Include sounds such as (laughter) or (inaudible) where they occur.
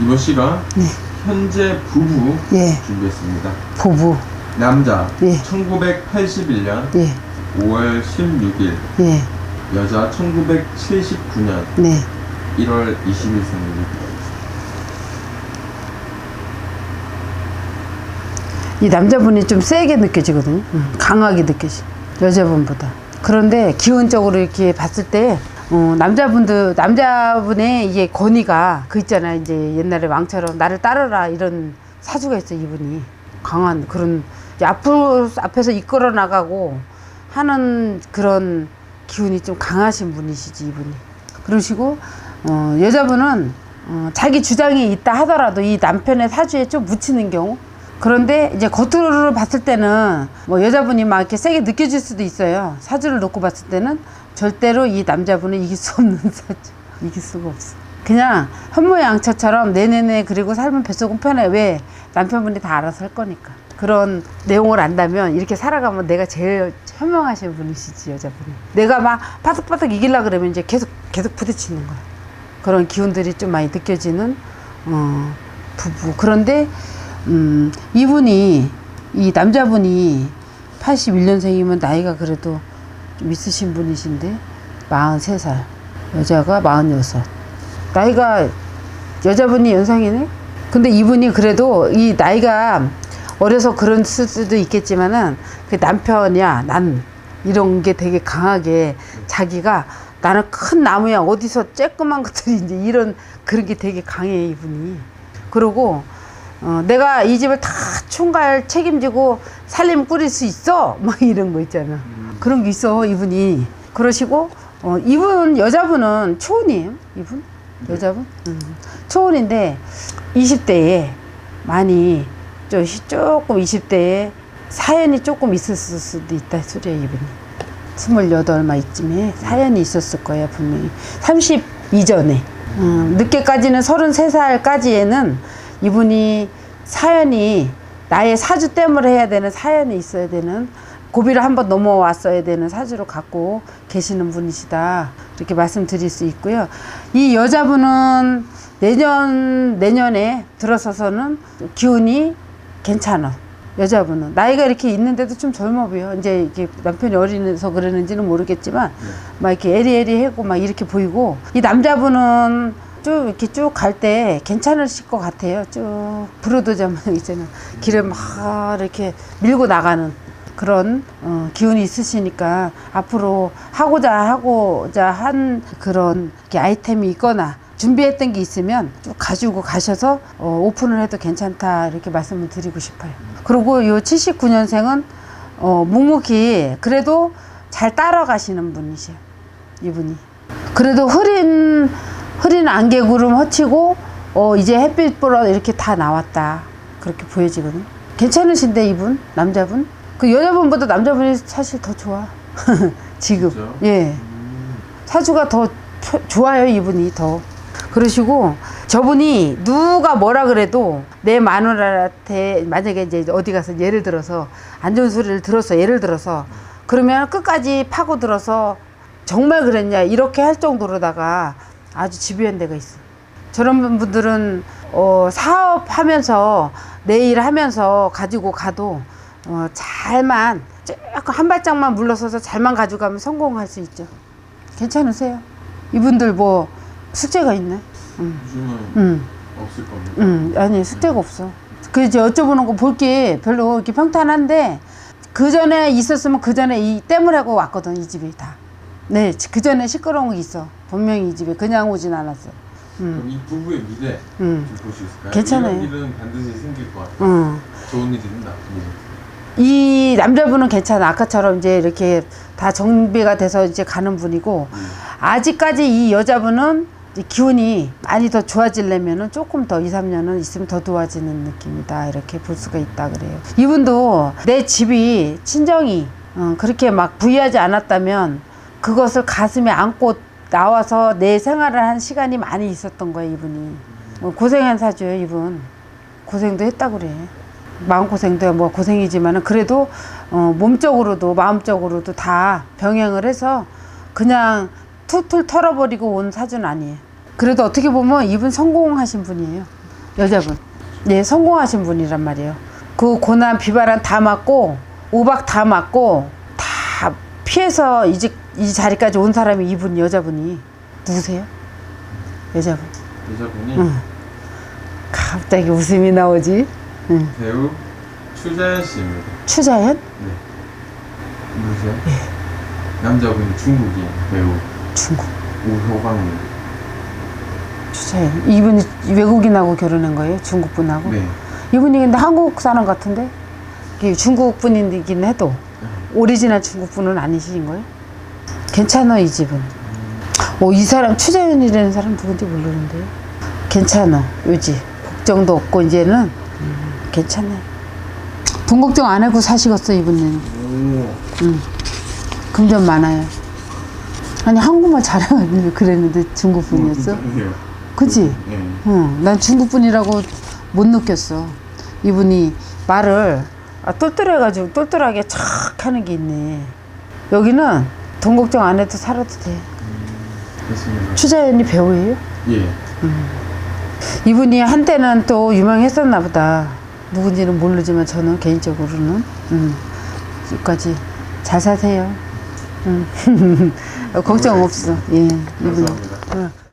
이모 씨가 네. 현재 부부 예. 준비했습니다. 부부. 남자 예. 1981년 예. 5월 16일, 예. 여자 1979년 네. 1월 20일 생입니다. 이 남자분이 좀 세게 느껴지거든요. 음, 강하게 느껴지. 여자분보다. 그런데 기운적으로 이렇게 봤을 때 어, 남자분들 남자분의 이게 권위가 그 있잖아 이제 옛날에 왕처럼 나를 따르라 이런 사주가 있어 이분이. 강한 그런 앞으로 앞에서 이끌어 나가고 하는 그런 기운이 좀 강하신 분이시지 이분이. 그러시고 어, 여자분은 어, 자기 주장이 있다 하더라도 이 남편의 사주에 좀 묻히는 경우. 그런데 이제 겉으로 봤을 때는 뭐 여자분이 막 이렇게 세게 느껴질 수도 있어요. 사주를 놓고 봤을 때는 절대로 이 남자분은 이길 수 없는 (laughs) 사주. 이길 수가 없어. 그냥 현모양처처럼 내내내 그리고 삶은 뱃속은 편해. 왜? 남편분이 다 알아서 할 거니까. 그런 내용을 안다면 이렇게 살아가면 내가 제일 현명하신 분이시지 여자분이. 내가 막 바득바득 이기려 그러면 이제 계속 계속 부딪히는 거야. 그런 기운들이 좀 많이 느껴지는 어, 부부. 그런데 음, 이분이 이 남자분이 81년생이면 나이가 그래도 좀 있으신 분이신데 43살 여자가 46 나이가 여자분이 연상이네? 근데 이분이 그래도 이 나이가 어려서 그런 수도 있겠지만은 그 남편이야 난 이런 게 되게 강하게 자기가 나는 큰 나무야 어디서 쬐끄만 것들이 이제 이런 그런 게 되게 강해 이분이. 그리고 어, 내가 이 집을 다 총괄 책임지고 살림 꾸릴 수 있어? 막 이런 거 있잖아 그런 게 있어 이분이. 그러시고 어, 이분 여자분은 초혼이에요 이분? 여자분? 음. 초혼인데 20대에 많이 좀 시- 조금 20대에 사연이 조금 있었을 수도 있다 소리야 이분이. 스물여덟 마 이쯤에 사연이 있었을 거야 분명히. 30 이전에. 음, 늦게까지는 33살까지에는 이분이 사연이 나의 사주 때문에 해야 되는 사연이 있어야 되는 고비를 한번 넘어왔어야 되는 사주를 갖고 계시는 분이시다. 이렇게 말씀드릴 수 있고요. 이 여자분은 내년 내년에 들어서서는 기운이 괜찮아. 여자분은. 나이가 이렇게 있는데도 좀 젊어 보여. 이제 이게 남편이 어리서 그러는지는 모르겠지만 막 이렇게 에리에리하고 막 이렇게 보이고 이 남자분은 쭉 이렇게 쭉 갈 때 괜찮으실 것 같아요. 쭉 브로드 자만 있잖아 길을 막 이렇게 밀고 나가는 그런 어, 기운이 있으시니까 앞으로 하고자 하고자 한 그런 아이템이 있거나 준비했던 게 있으면 쭉 가지고 가셔서 어, 오픈을 해도 괜찮다 이렇게 말씀을 드리고 싶어요. 그리고 요 79년생은 어, 묵묵히 그래도 잘 따라가시는 분이세요. 이분이. 그래도 흐린 흐린 안개구름 허치고 어, 이제 햇빛 보러 이렇게 다 나왔다. 그렇게 보여지거든. 괜찮으신데 이분 남자분? 그 여자분보다 남자분이 사실 더 좋아. (laughs) 지금. 진짜요? 예. 사주가 더 표- 좋아요 이분이 더 그러시고 저분이 누가 뭐라 그래도 내 마누라한테 만약에 이제 어디 가서 예를 들어서 안 좋은 소리를 들었어 예를 들어서 그러면 끝까지 파고 들어서 정말 그랬냐 이렇게 할 정도로다가 아주 집요한 데가 있어 저런 분들은 어, 사업하면서 내 일 하면서 가지고 가도 어, 잘만 조금 한 발짝만 물러서서 잘만 가져가면 성공할 수 있죠. 괜찮으세요? 이분들 뭐 숙제가 있네. 응, 요즘은 응, 없을 겁니다. 응. 아니 숙제가 없어. 그 이제 어쩌보는 거 볼 게 별로 이렇게 평탄한데 그 전에 있었으면 그 전에 이 땜을 하고 왔거든 이 집이 다. 네, 그 전에 시끄러운 게 있어. 분명히 이 집에 그냥 오진 않았어. 응, 그럼 이 부부의 미래 응, 좀볼수 있을까요? 괜찮아요. 이런 일은 반드시 생길 것 같아요. 응. 좋은 일이든 나쁜 일 이 남자분은 괜찮아. 아까처럼 이제 이렇게 다 정비가 돼서 이제 가는 분이고 아직까지 이 여자분은 이 기운이 많이 더 좋아지려면은 조금 더 2, 3년은 있으면 더 좋아지는 느낌이다. 이렇게 볼 수가 있다 그래요. 이분도 내 집이 친정이 어, 그렇게 막 부유하지 않았다면 그것을 가슴에 안고 나와서 내 생활을 한 시간이 많이 있었던 거예요, 이분이. 어, 고생한 사주예요, 이분. 고생도 했다 그래. 마음고생도 뭐 고생이지만은 그래도 어, 몸적으로도 마음적으로도 다 병행을 해서 그냥 툴툴 털어버리고 온 사주는 아니에요. 그래도 어떻게 보면 이분 성공하신 분이에요. 여자분. 예, 성공하신 분이란 말이에요. 그 고난 비바람 다 맞고 우박 다 맞고 다 피해서 이, 집, 이 자리까지 온 사람이 이분 여자분이 누구세요? 여자분. 여자분이 응. 갑자기 웃음이 나오지. 응. 배우 추자연 씨입니다. 추자연? 네. 누구세요? 남자분이 중국인 배우 중국. 우효광입니다. 추자연. 이분이 외국인하고 결혼한 거예요? 중국 분하고? 네. 이분이 근데 한국 사람 같은데? 이게 중국 분이긴 해도 오리지널 중국 분은 아니신 거예요? 괜찮아 이 집은. 어, 이 사람 추자연이라는 사람 누군지 모르는데 괜찮아 요지 걱정도 없고 이제는 음, 괜찮아. 돈 걱정 안 하고 사시겠어 이분은. 오. 금전 많아요. 아니 한국말 잘하는 그랬는데 중국 분이었어? 아니요. 그지? 네. 응, 난 중국 분이라고 못 느꼈어. 이분이 말을 아, 똘똘해가지고 똘똘하게 착 하는 게 있네. 여기는 돈 걱정 안 해도 살아도 돼. 그렇습니다. 추자연이 배우예요? 예. 이분이 한때는 또 유명했었나 보다. 누군지는 모르지만 저는 개인적으로는 음, 여기까지 잘 사세요. 음. (laughs) 걱정 없어. 예, 이분. 감사합니다. 응.